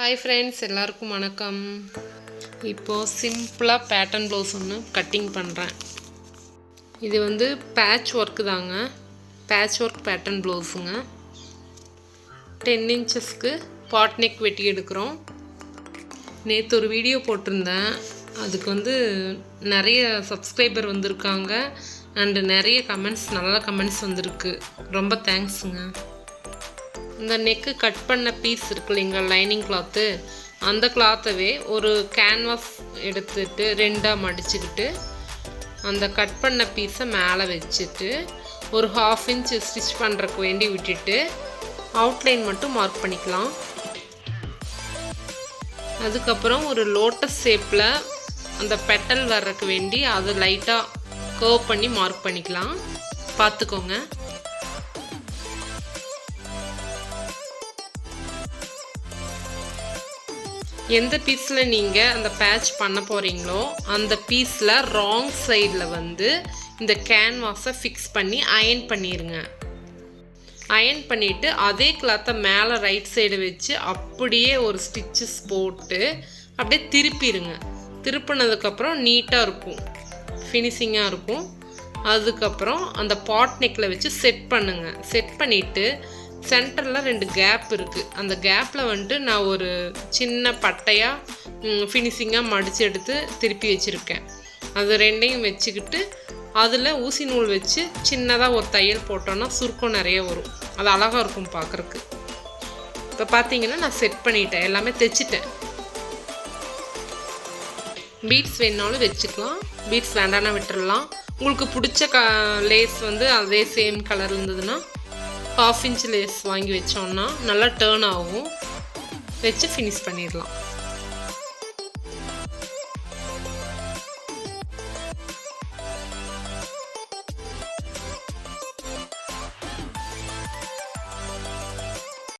Hi friends எல்லாருக்கும் வணக்கம். இப்போது சிம்பிளாக பேட்டர்ன் ப்ளவுஸ் ஒன்று கட்டிங் பண்ணுறேன் இது வந்து பேட்ச் ஒர்க்கு தாங்க. பேட்ச் ஒர்க் பேட்டர்ன் ப்ளவுஸுங்க டென் இன்ச்சஸ்க்கு பாட் நெக் வெட்டி எடுக்கிறோம். நேற்று ஒரு வீடியோ போட்டிருந்தேன். அதுக்கு வந்து நிறைய சப்ஸ்கிரைபர் வந்திருக்காங்க. அண்டு நிறைய கமெண்ட்ஸ் நல்ல கமெண்ட்ஸ் வந்திருக்கு. ரொம்ப தேங்க்ஸுங்க இந்த நெக்கு கட் பண்ண பீஸ் இருக்கு இல்லைங்களா லைனிங் கிளாத்து அந்த கிளாத்தவே ஒரு கேன்வாஸ் எடுத்துட்டு ரெண்டாக மடிச்சுக்கிட்டு அந்த கட் பண்ண பீஸை மேலே வச்சுட்டு ஒரு ஹாஃப் இன்ச் ஸ்டிச் பண்ணுறக்கு வேண்டி விட்டுட்டு அவுட்லைன் மட்டும் மார்க் பண்ணிக்கலாம். அதுக்கப்புறம் ஒரு லோட்டஸ் ஷேப்பில் அந்த பெட்டல் வர்றதுக்கு வேண்டி அதை லைட்டாக கர்வ் பண்ணி மார்க் பண்ணிக்கலாம். பார்த்துக்கோங்க. எந்த பீஸில் நீங்கள் அந்த பேட்ச் பண்ண போகிறீங்களோ அந்த பீஸில் ராங் சைடில் வந்து இந்த கேன்வாஸை ஃபிக்ஸ் பண்ணி அயன் பண்ணிடுங்க அயன் பண்ணிவிட்டு அதே கிளாத்தை மேலே ரைட் சைடு வச்சு அப்படியே ஒரு ஸ்டிச்சஸ் போட்டு அப்படியே திருப்பிடுங்க திருப்பினதுக்கப்புறம் நீட்டாக இருக்கும். ஃபினிஷிங்காக இருக்கும். அதுக்கப்புறம் அந்த பாட் நெக்கில் வச்சு செட் பண்ணுங்கள் செட் பண்ணிவிட்டு சென்டரில் ரெண்டு கேப் இருக்குது அந்த கேப்பில் வந்துட்டு நான் ஒரு சின்ன பட்டையாக ஃபினிஷிங்காக மடித்து எடுத்து திருப்பி வச்சுருக்கேன். அது ரெண்டையும் வச்சுக்கிட்டு அதில் ஊசி நூல் வச்சு சின்னதாக ஒரு தையல் போட்டோன்னா சுருக்கம் நிறைய வரும். அது அழகாக இருக்கும் பார்க்குறக்கு இப்போ பார்த்தீங்கன்னா நான் செட் பண்ணிட்டேன். எல்லாமே தைச்சிட்டேன். பீட்ஸ் வேணுனாலும் வச்சுக்கலாம். பீட்ஸ் வேண்டாம்னா விட்டுடலாம் உங்களுக்கு பிடிச்ச க லேஸ் வந்து அதே சேம் கலர் இருந்ததுன்னா ஹாஃப் இன்ச் லேஸ் வாங்கி வச்சோன்னா நல்லா டேர்ன் ஆகும். வச்சு ஃபினிஷ் பண்ணிடலாம்.